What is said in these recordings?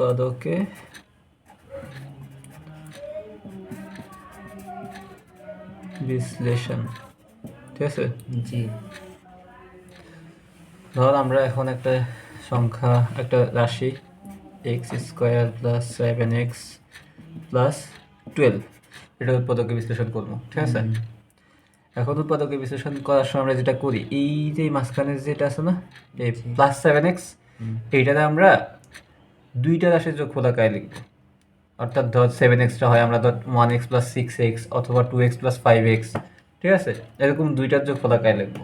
উৎপাদকে বিশ্লেষণ। ঠিক আছে? জি। ধর আমরা এখন একটা সংখ্যা একটা রাশি x square plus seven x plus twelve এটা উৎপাদকে বিশ্লেষণ করব ঠিক আছে? এখন উৎপাদকে বিশ্লেষণ করার সময় আমরা যেটা করি এই যে মাঝখানে যেটা আছে না এই প্লাস সেভেন এক্স এইটাতে আমরা দুইটা রাশির যোগফল আকারে লিখব। অর্থাৎ ধর সেভেন এক্সটা হয় আমরা ধর one x plus six x অথবা two x plus five x ঠিক আছে? এরকম দুইটার যোগফল আকারে লিখব।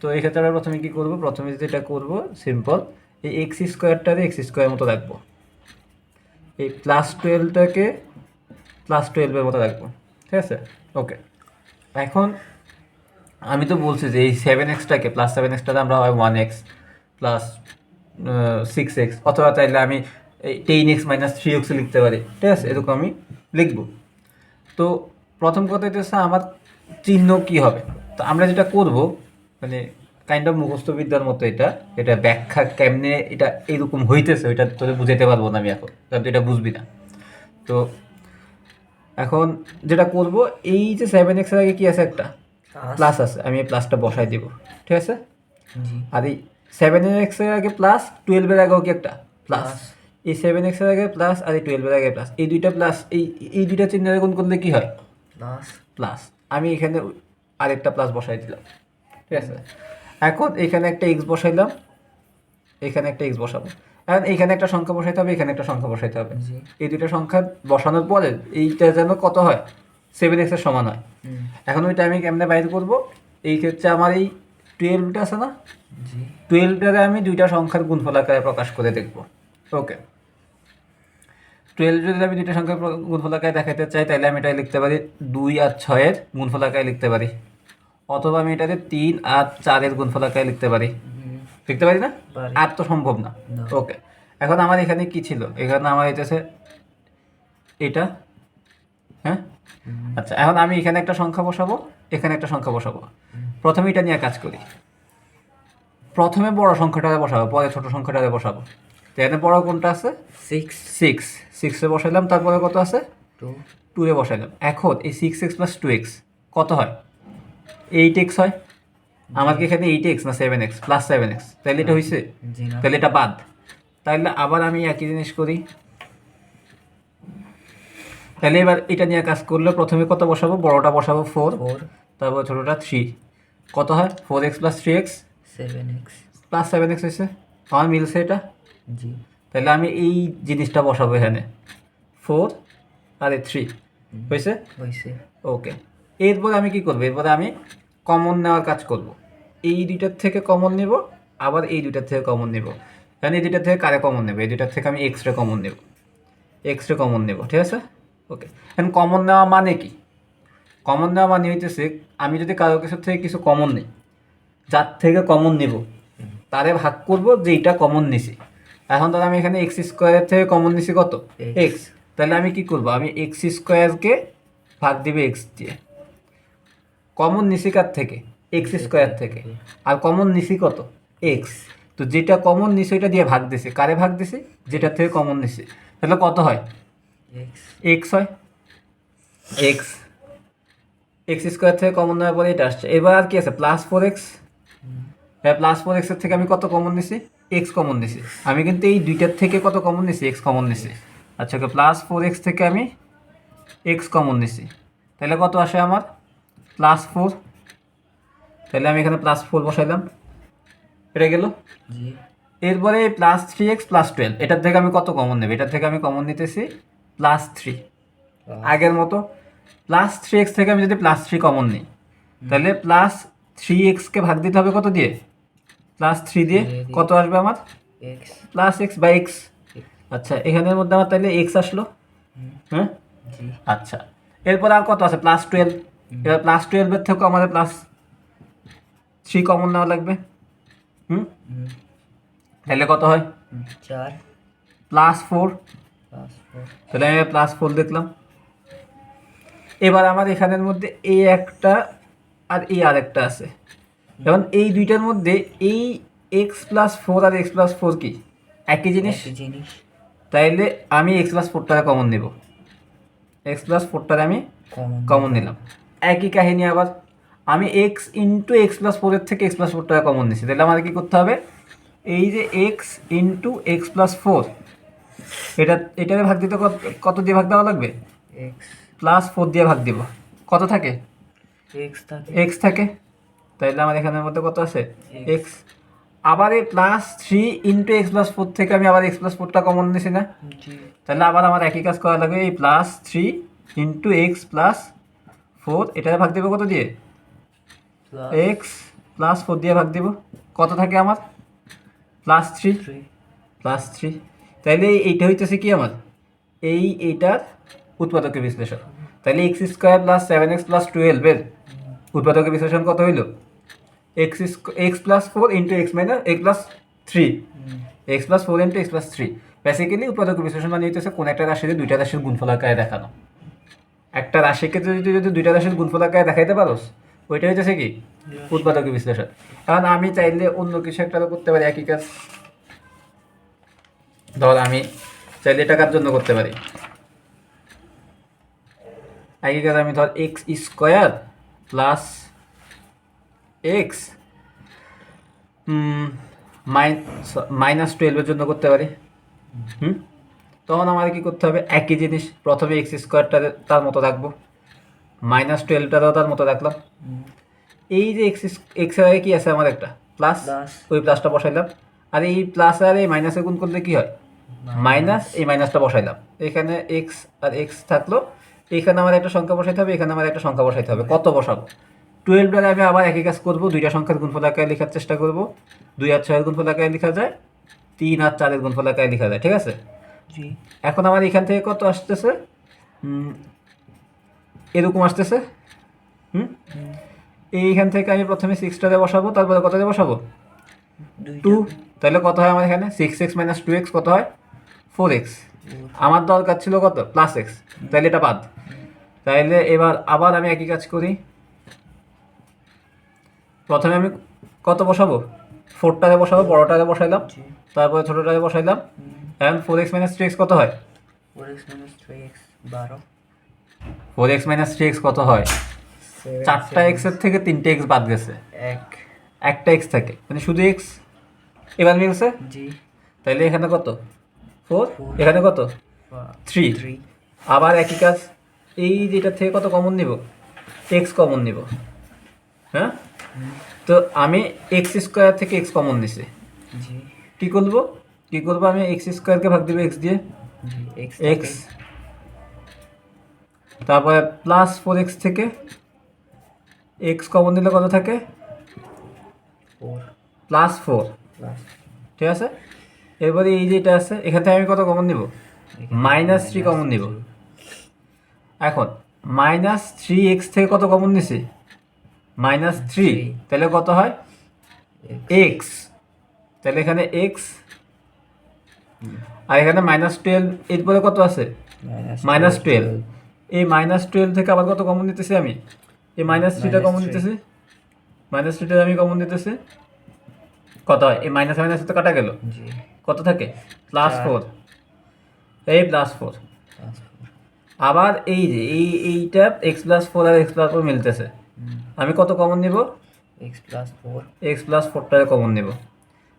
তো এই ক্ষেত্রে আমরা প্রথমে কী করব? প্রথমে যেটা করব সিম্পল এই এক্স স্কোয়ারটারে এক্স স্কোয়ার মতো রাখব। এই প্লাস টুয়েলভটাকে প্লাস টুয়েলভের মতো রাখব, ঠিক আছে? ওকে এখন আমি তো বলছি যে এই সেভেন এক্সটাকে প্লাস সেভেন এক্সটাতে আমরা হয় one x plus six x অথবা চাইলে আমি এই ten x minus three x লিখতে পারি। ঠিক আছে? এরকম আমি লিখব। তো প্রথম কথা হচ্ছে আমার চিহ্ন কি হবে? তো আমরা যেটা করব মানে কাইন্ড অফ মুখস্থবিদ্যার মতো এটা এটা ব্যাখ্যা কেমনে এটা এরকম হইতেছে ওইটা তোদের বুঝাইতে পারব না আমি এখন কারণ তুই এটা বুঝবি না। তো এখন যেটা করব এই যে সেভেন এক্সের আগে কি আছে একটা? প্লাস আছে আমি এই প্লাসটা বসাই দিব। ঠিক আছে? আর এই সেভেন এক্সের আগে প্লাস টুয়েলভের আগেও কি একটা? প্লাস এই সেভেন এক্সের আগে প্লাস আর এই টুয়েলভের আগে প্লাস এই দুইটা প্লাস এই এই দুইটা চিহ্নের গুণ করলে কি হয়? প্লাস প্লাস আমি এখানে আরেকটা প্লাস বসাই দিলাম। ঠিক আছে? এখন এখানে একটা এক্স বসাইলাম। এখানে একটা এক্স বসাবো। এখন এখানে একটা সংখ্যা বসাইতে হবে এখানে একটা সংখ্যা বসাইতে হবে। এই দুইটা সংখ্যা বসানোর পরে এইটা যেন কত হয়? সেভেন এক্সের সমান হয়। এখন ওইটা আমি কেমনে বাইর করব? এই ক্ষেত্রে আমার এই টুয়েলভটা আছে না? জি। টুয়েলভটারে আমি দুইটা সংখ্যার গুণফল আকারে প্রকাশ করে দেখব। ওকে টুয়েলভ যদি আমি দুইটা সংখ্যার গুণফল আকারে দেখাতে চাই তাহলে আমি এটা লিখতে পারি দুই আর ছয়ের গুণফল আকারে লিখতে পারি। অথবা আমি এটাতে তিন আর চারের গুণফল আকারে লিখতে পারি। লিখতে পারি না? আর তো সম্ভব না। ওকে এখন আমার এখানে কি ছিল? এখানে আমার এসেছে এটা। হ্যাঁ? আচ্ছা এখন আমি এখানে একটা সংখ্যা বসাবো এখানে একটা সংখ্যা বসাবো। প্রথমে এটা নিয়ে কাজ করি। প্রথমে বড় সংখ্যাটারে বসাবো পরে ছোট সংখ্যাটারে বসাবো। তো এখানে বড় কোনটা আছে? সিক্স সিক্স সিক্সে বসাইলাম তারপরে কত আছে? টু টু এ বসাইলাম। এখন এই six x plus two x কত হয়? এইট এক্স হয়? আমার কি এখানে এইট এক্স না seven x plus seven x তাহলে এটা হয়েছে তাহলে এটা বাদ। তাহলে আবার আমি একই জিনিস করি। তাহলে এবার এটা নিয়ে কাজ করলে প্রথমে কত বসাবো? বড়টা বসাবো ফোর ফোর তারপর ছোটোটা থ্রি কত হয়? Four x plus three x seven x plus seven x হয়েছে? আমার মিলছে এটা? জি। তাহলে আমি এই জিনিসটা বসাবো এখানে। ফোর আর থ্রি হয়েছে? হয়েছে। ওকে এরপরে আমি কি করব? এরপরে আমি কমন নেওয়ার কাজ করব। এই দুইটার থেকে কমন নেব আবার এই দুইটার থেকে কমন নেব। কারণ এই দুইটার থেকে কারে কমন নেব? এই দুইটার থেকে আমি এক্সট্রা কমন নেব। এক্সট্রা কমন নেব ঠিক আছে? ওকে এখন কমন নেওয়া মানে কি? কমন নেওয়া মানে হইতেছে আমি যদি কারও কিছুর থেকে কিছু কমন নেই যার থেকে কমন নেব। তারে ভাগ করব যে এটা কমন নিছি। এখন ধর আমি এখানে এক্স স্কোয়ারের থেকে কমন নিছি কত? এক্স তাহলে আমি কি করব? আমি এক্স স্কোয়ারকে ভাগ দিবে এক্স দিয়ে। কমন নিছি কার থেকে? এক্স স্কোয়ার থেকে। আর কমন নিছি কত? এক্স তো যেটা কমন নিছি ওইটা দিয়ে ভাগ দিছে। কারে ভাগ দিছি? যেটা থেকে কমন নিছি। তাহলে কত হয়? এক্স হয়। এক্স এক্স স্কোয়ার থেকে কমন নেওয়ার পরে এটা আসছে। এবার আর কি আছে? প্লাস ফোর এক্স হ্যাঁ প্লাস ফোর এক্সের থেকে আমি কত কমন নিছি? এক্স কমন নিছি। আমি কিন্তু এই দুইটার থেকে কত কমন নিছি? এক্স কমন নিছি। আচ্ছা ওকে প্লাস ফোর এক্স থেকে আমি এক্স কমন নিছি। তাহলে কত আসে আমার? প্লাস ফোর তাহলে আমি এখানে প্লাস ফোর বসাইলাম। এটা গেল? এরপরে plus three x plus twelve এটার থেকে আমি কত কমন নেব? এটার থেকে আমি কমন নিতেছি প্লাস থ্রি আগের মতো। প্লাস থ্রি এক্স থেকে আমি যদি প্লাস থ্রি কমন নিই তাহলে প্লাস থ্রি এক্সকে ভাগ দিতে হবে কত দিয়ে? প্লাস থ্রি দিয়ে। কত আসবে আমার? প্লাস এক্স বাই এক্স আচ্ছা এখানের মধ্যে আমার তাহলে এক্স আসলো। হ্যাঁ? আচ্ছা এরপর আর কত আছে? প্লাস টুয়েলভ এবার প্লাস টুয়েলভের থেকেও আমাদের প্লাস থ্রি কমন নেওয়া লাগবে। হুম? তাহলে কত হয়? চার। প্লাস ফোর তাহলে আমি প্লাস ফোর দেখলাম। এবার আমার এখানের মধ্যে এই একটা আর এই আরেকটা আছে। যেমন এই দুইটার মধ্যে এই এক্স প্লাস ফোর আর এক্স প্লাস ফোর কি? একই জিনিস? তাইলে আমি এক্স প্লাস ফোরটারে কমন নেব। এক্স প্লাস ফোরটারে আমি কমন নিলাম। একই কাহিনী আবার। আমি এক্স ইন্টু এক্স প্লাস ফোরের থেকে এক্স প্লাস ফোর টাকা কমন নিচ্ছি তাহলে আমাদের কী করতে হবে? এই যে x into x plus four এটা এটারে ভাগ দিতে কত কত দিয়ে ভাগ দেওয়া লাগবে? এক্স প্লাস ফোর দিয়ে ভাগ দিব। কত থাকে? এক্স থাকে। এক্স থাকে। তাইলে আমার এখানের মধ্যে কত আছে? এক্স আবার এই plus three into x plus four থেকে আমি আবার এক্স প্লাস ফোরটা কমন নিছি না? তাহলে আবার আমার একই কাজ করা লাগবে এই plus three into x plus four এটা ভাগ দেবো কত দিয়ে? এক্স প্লাস ফোর দিয়ে ভাগ দিব। কত থাকে আমার? প্লাস থ্রি প্লাস থ্রি তাইলে এই- এইটা হইতেছে কি আমার? এই এইটার উৎপাদকের বিশ্লেষণ। তাহলে x square plus seven x plus টুয়েলভের উৎপাদকের বিশ্লেষণ কত হইল? X x plus four into x minus x plus three x plus four into x plus three basically উৎপাদক বিশ্লেষণ মানে হইতেছে কোন একটা রাশিতে দুইটা রাশির গুণফল আকারে দেখানো। একটা রাশিকে যদি তুই যদি দুইটা রাশির গুণফল আকারে দেখাইতে পারোস ওইটা হইতেছে কি? উৎপাদক বিশ্লেষণ। কারণ আমি চাইলে অন্য কিছু একটা করতে পারি একই কাজ। ধর আমি চাইলে টাকার জন্য করতে পারি? একই কাজ আমি ধর x square plus x minus টুয়েলভের জন্য করতে পারি। হুম তখন আমাদের কি করতে হবে? একই জিনিস প্রথমে এক্স স্কোয়ারটা তার মতো রাখব। মাইনাস টুয়েলভটাও তার মতো রাখলাম। এই যে এক্স এক্সের আগে কি আছে আমার একটা? প্লাস প্লাস ওই প্লাসটা বসাইলাম। আর এই প্লাস আর এই মাইনাসে গুণ করলে কি হয়? মাইনাস এই মাইনাসটা বসাইলাম। এখানে এক্স আর এক্স থাকল। এখানে আমার একটা সংখ্যা বসাইতে হবে এখানে আমার একটা সংখ্যা বসাইতে হবে। কত বসাবো? টুয়েলভ দ্বারা আমি আবার একই কাজ করব দুইটা সংখ্যার গুণফল আকারে লেখার চেষ্টা করব। দুই আর ছয়ের গুণফল আকারে লেখা যায় তিন আর চারের গুণফল আকারে লেখা যায় ঠিক আছে? এখন আমার এখান থেকে কত আসতেছে? এরকম আসতেছে। হুম? এইখান থেকে আমি প্রথমে সিক্সটাতে বসাবো তারপরে কততে বসাবো? টু তাহলে কত হয় আমার এখানে? Six x minus two x কত হয়? ফোর এক্স আমার দরকার ছিল কত? প্লাস এক্স তাহলে এটা বাদ। তাইলে এবার আবার আমি একই কাজ করি। প্রথমে আমি কত বসাবো? ফোরটাতে বসাবো বড়টাতে বসাইলাম তারপরে ছোটোটাতে বসাইলাম এখন four x minus three x কত হয়? Four x minus three x বারো। Four x minus three x কত হয়? চারটা এক্সের থেকে তিনটে এক্স বাদ গেছে। এক। একটা এক্স থাকে মানে শুধু এক্স এবার মিলছে? জি। তাইলে এখানে কত? ফোর এখানে কত? থ্রি আবার একই কাজ এই যেটা থেকে কত কমন নিব? এক্স কমন নিব। হ্যাঁ? তো আমি এক্স স্কোয়ার থেকে এক্স কমন নিছি কি করব? কী করব আমি? এক্স স্কোয়ারকে ভাগ দিব এক্স দিয়ে? এক্স তারপরে প্লাস ফোর এক্স থেকে এক্স কমন দিলে কত থাকে? প্লাস ফোর ঠিক আছে? এরপরে এই যেটা আছে এখান থেকে আমি কত কমন নিব? মাইনাস থ্রি কমন নিব। এখন মাইনাস থ্রি এক্স থেকে কত কমন নিছি? Minus three. তাহলে কত হয়? এক্স তাহলে এখানে এক্স আর এখানে মাইনাস টুয়েলভ এরপরে কত আছে? মাইনাস টুয়েলভ এই মাইনাস টুয়েলভ থেকে আবার কত কমন নিতেছি আমি? এই মাইনাস থ্রিটা কমন. নিতেছি? মাইনাস থ্রিটা আমি কমন নিতেছি? কত হয়? এই মাইনাস মাইনাস তো কাটা গেল। কত থাকে? প্লাস। ফোর এই প্লাস ফোর প্লাস ফোর আবার এই যে এই এইটা এক্স প্লাস ফোর আর এক্স প্লাস ফোর মিলতেছে। আমি কত কমন নিব? X plus four x plus ফোরটারে common নেব।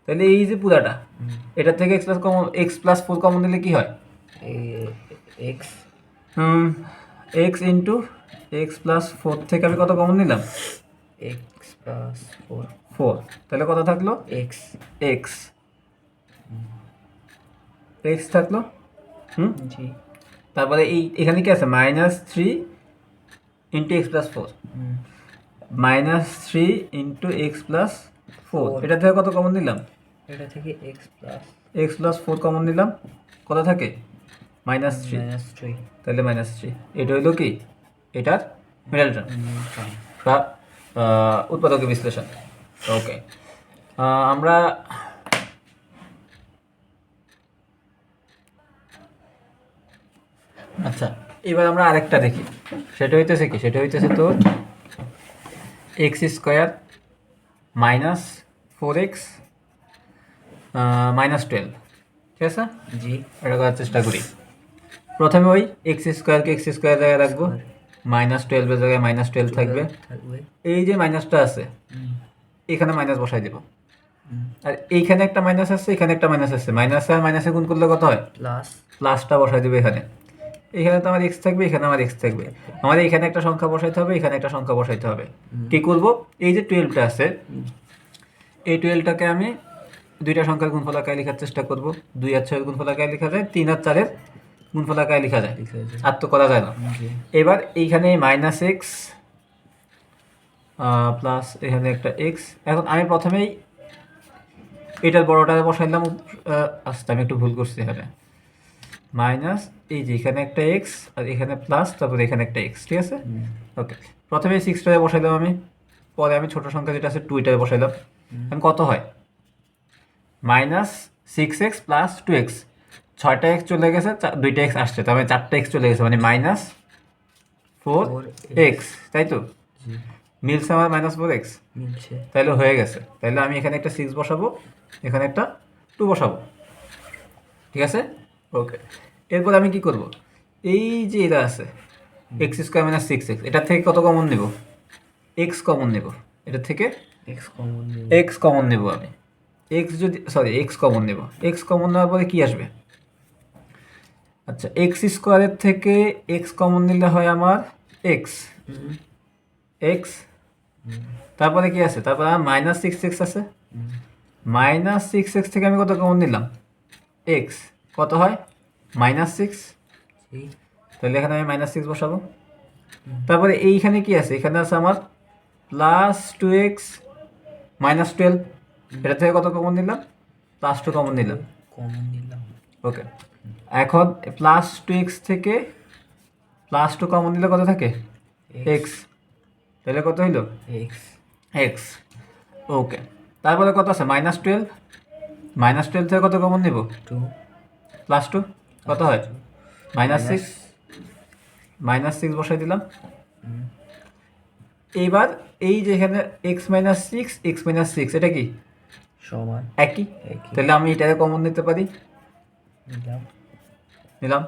তাহলে এই যে পুরাটা এটা থেকে x plus common x plus four common নিলে কি হয়? X x into x plus four থেকে আমি কত কমন নিলাম? এক্স প্লাস ফোর ফোর তাহলে কত থাকল? এক্স এক্স এক্স থাকল? হুম? জি। তারপরে এই এখানে কি আছে? Minus three into x plus four minus three into x plus four. এটা থেকে কত কমন নিলাম? এটা থেকে x plus x plus four common নিলাম। কত থাকে? মাইনাস থ্রি মাইনাস থ্রি তাহলে মাইনাস থ্রি এটা হইল কি? এটার মিডল টার্ম বা উৎপাদকের বিশ্লেষণ। ওকে আমরা আচ্ছা এবার আমরা আরেকটা দেখি। সেটা হইতেছে কি? সেটা হইতেছে তো x square minus four x minus twelve ঠিক আছে? জি। এটা করার চেষ্টা করি। প্রথমে ওই এক্স স্কোয়ারকে এক্স স্কোয়ার জায়গায় রাখব। মাইনাস টুয়েলভের জায়গায় মাইনাস টুয়েলভ থাকবে। এই যে মাইনাসটা আছে এখানে মাইনাস বসাই দেবো। আর এইখানে একটা মাইনাস আছে এখানে একটা মাইনাস আছে। মাইনাস আর মাইনাসে গুণ করলে কত হয়? প্লাস প্লাসটা বসাই দেবে এখানে। এখানে তো আমার এক্স থাকবে এখানে আমার এক্স থাকবে। আমাদের এখানে একটা সংখ্যা বসাইতে হবে এখানে একটা সংখ্যা বসাইতে হবে। কি করব? এই যে টুয়েলভটা আছে এই টুয়েলভটাকে আমি দুইটা সংখ্যার গুণফল আকারে লেখার চেষ্টা করব। দুই আর ছয়ের গুণফল আকারে লেখা যায় তিন আর চারের গুণফল আকারে লেখা যায়। আর তো করা যায় না। এবার এইখানে মাইনাস এক্স প্লাস এখানে একটা এক্স এখন আমি প্রথমেই এটার বড়টা বসাইলাম আহ, আচ্ছা আমি একটু ভুল করছি এখানে। মাইনাস এই যে এখানে একটা এক্স আর এখানে প্লাস তারপরে এখানে একটা এক্স ঠিক আছে? ওকে প্রথমে সিক্সটায় বসাইলাম আমি পরে আমি ছোট সংখ্যা যেটা আছে টুইটারে বসাইলাম। এখন কত হয়? Minus six x plus two x. ছয়টা এক্স চলে গেছে দুইটা এক্স আসছে তার মানে চারটা এক্স চলে গেছে মানে মাইনাস ফোর এক্স তাই তো? মিলছে আমার মাইনাস ফোর এক্স? তাইলে হয়ে গেছে। তাইলে আমি এখানে একটা সিক্স বসাবো এখানে একটা টু বসাবো। ঠিক আছে? ওকে। এরপর আমি কি করব? এই যে এটা আছে x square minus six x এটার থেকে কত কমন নেব? এক্স কমন নেব। এটার থেকে এক্স কমন নিব। এক্স কমন নেব আমি। এক্স যদি সরি এক্স কমন নেব। এক্স কমন নেওয়ার পরে কি আসবে? আচ্ছা এক্স স্কোয়ারের থেকে এক্স কমন নিলে হয় আমার এক্স এক্স তারপরে কি আছে? তারপরে আমার মাইনাস সিক্স এক্স আছে। মাইনাস সিক্স এক্স থেকে আমি কত কমন নিলাম? এক্স কত হয়? Minus six? তাহলে এখানে আমি মাইনাস সিক্স বসাবো। তারপরে এইখানে কি আছে? এখানে আছে আমার plus two x minus twelve এটা থেকে কত কমন নিলাম? প্লাস টু কমন নিলাম। কমন নিলাম। ওকে এখন প্লাস টু এক্স থেকে প্লাস টু কমন নিলে কত থাকে? এক্স তাহলে কত হইল? এক্স এক্স ওকে তারপরে কত আছে? মাইনাস টুয়েলভ মাইনাস টুয়েলভ থেকে কত কমন নেব? টু প্লাস টু কত হয়? Minus six? মাইনাস সিক্স বসাই দিলাম। এইবার এই যেখানে x minus six x minus six এটা কি? সমান। একই? তাহলে আমি এটাকে কমন নিতে পারি। নিলাম। নিলাম।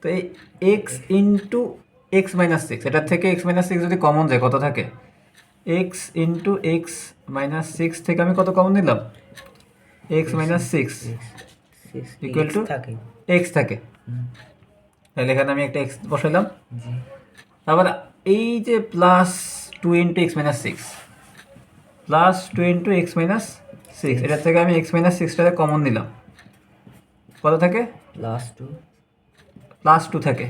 তো এই x into x minus six এটার থেকে এক্স মাইনাস সিক্স যদি কমন যায় কত থাকে? X into x minus six থেকে আমি কত কমন নিলাম? X minus six Equal to? থাকে। এক্স থাকে। তাহলে এখানে আমি একটা এক্স বসাইলাম। তারপর এই যে plus two into x minus six plus two into x minus six এটার থেকে আমি এক্স মাইনাস সিক্সটাকে কমন নিলাম। কত থাকে? প্লাস টু প্লাস টু থাকে।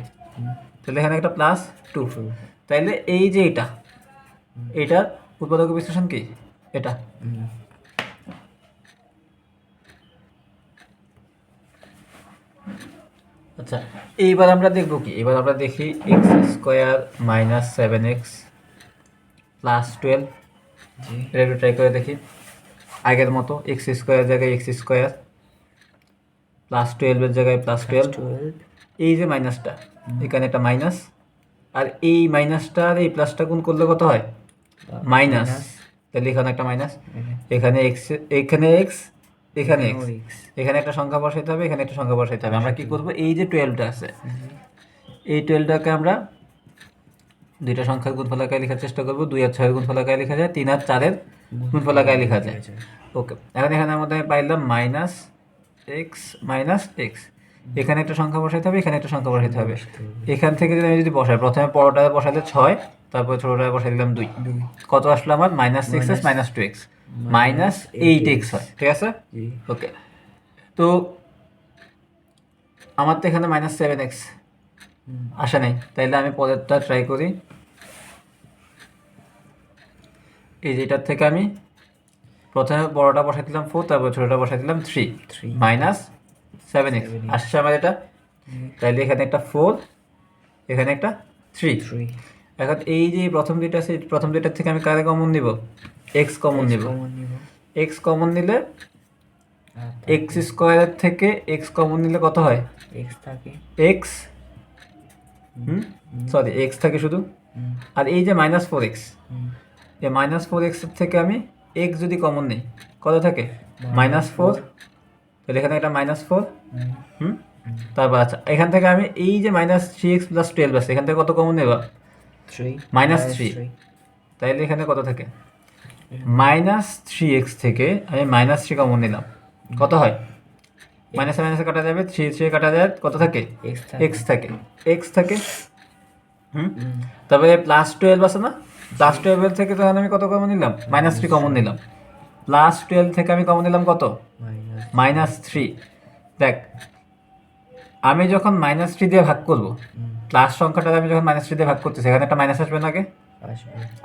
তাহলে এখানে একটা প্লাস টু টু তাইলে এই যে এটা এটার উৎপাদক বিশ্লেষণ কি? এটা। আচ্ছা এইবার আমরা দেখব কি? এবার আমরা দেখি x square minus seven x plus twelve এটা একটু ট্রাই করে দেখি। আগের মতো এক্স স্কোয়ার জায়গায় এক্স স্কোয়ার প্লাস টুয়েলভের জায়গায় প্লাস টুয়েলভ টুয়েলভ এই যে মাইনাসটা এখানে একটা মাইনাস আর এই মাইনাসটা আর এই প্লাসটা গুণ করলে কত হয়? মাইনাস তাহলে এখানে একটা মাইনাস এখানে। এক্স এখানে এক্স এখানে এক্স এখানে একটা সংখ্যা বসাইতে হবে এখানে একটা সংখ্যা বসাইতে হবে। আমরা কি করব? এই যে টুয়েলভটা আছে এই টুয়েলভটাকে আমরা দুইটা সংখ্যার গুণফলাকায় লেখার চেষ্টা করব। দুই আর ছয়ের গুণফলাকায় লেখা যায় তিন আর চারের গুণফলাকায় লেখা যায়। ওকে এখন এখানে আমাদের পাইলাম মাইনাস এক্স মাইনাস এক্স এখানে একটা সংখ্যা বসাইতে হবে এখানে একটা সংখ্যা বসাইতে হবে। এখান থেকে যদি আমি যদি বসাই প্রথমে বড়টায় বসাইলে ছয় তারপর ছোটটায় বসাই দিলাম দুই। কত আসলো আমার? Minus six x minus two x minus eight x হয় ঠিক আছে? ওকে তো আমার তো এখানে মাইনাস সেভেন এক্স আসে নাই। তাইলে আমি পরেরটা ট্রাই করি। এই যেটার থেকে আমি প্রথমে বড়টা বসাই দিলাম ফোর তারপর ছোটটা বসাই দিলাম three three minus seven x আসছে আমার এটা। তাইলে এখানে একটা ফোর এখানে একটা থ্রি থ্রি এখন এই যে প্রথম দুইটা আছে প্রথম দুইটার থেকে আমি কারে কমন নিব? এক্স কমন নিব। এক্স কমন নিলে এক্স স্কোয়ারের থেকে এক্স কমন নিলে কত হয়? এক্স থাকে। এক্স হুম? সরি এক্স থাকে শুধু? আর এই যে মাইনাস ফোর এক্স এই মাইনাস ফোর এক্সের থেকে আমি এক্স যদি কমন নিই কত থাকে? মাইনাস ফোর তাহলে এখানে একটা মাইনাস ফোর হুম। তারপর আচ্ছা এখান থেকে আমি এই যে minus three x plus twelve আছে এখান থেকে কত কমন নেব? Three Minus three. তাইলে এখানে কত থাকে? মাইনাস থ্রি এক্স থেকে আমি মাইনাস থ্রি কমন নিলাম। কত হয়? মাইনাসে মাইনাসে কাটা যাবে থ্রি থ্রি কাটা যায় কত থাকে? এক্স থাকে। এক্স থাকে। হুম? তারপরে প্লাস টুয়েলভ আছে না? প্লাস টুয়েলভের থেকে তখন আমি কত কমন নিলাম? মাইনাস থ্রি কমন নিলাম। প্লাস টুয়েলভ থেকে আমি কমন নিলাম কত? Minus three. দেখ আমি যখন মাইনাস থ্রি দিয়ে ভাগ করব প্লাস সংখ্যাটা আমি যখন মাইনাস থ্রি দিয়ে ভাগ করতেছি সেখানে একটা মাইনাস আসবে না আগে?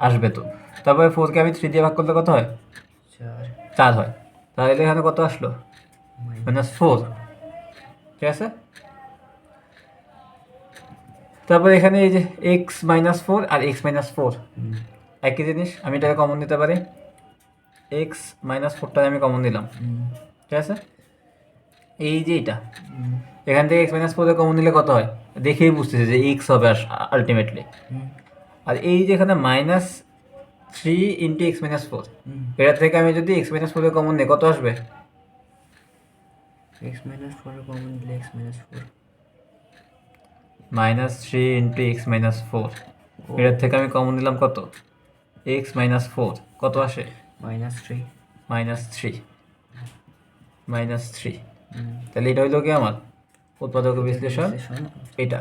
আসবে। তো। তারপরে ফোরকে আমি থ্রি দিয়ে ভাগ করলে কত হয়? চার। হয়। তাহলে এখানে কত আসলো? মাইনাস ফোর ঠিক আছে? তারপর এখানে এই যে এক্স মাইনাস ফোর আর এক্স মাইনাস ফোর একই জিনিস আমি এটাকে কমন দিতে পারি। এক্স মাইনাস ফোরটা আমি কমন দিলাম ঠিক আছে? এই যে এটা। এখান থেকে এক্স মাইনাস ফোরে কমন দিলে কত হয়? দেখেই বুঝতেছে যে এক্স হবে আলটিমেটলি আর এই যে এখানে minus three into x minus four এটা থেকে আমি যদি এক্স মাইনাস ফোরে কমন নিই কত আসবে? এক্স মাইনাস ফোর কমন দিলে x minus four minus three into x minus four এটার থেকে আমি কমন নিলাম কত? এক্স মাইনাস ফোর কত আসে? Minus three minus three minus three তাহলে এটা হইল কি আমার? উৎপাদক বিশ্লেষণ। বিশ্লেষণ। এটা।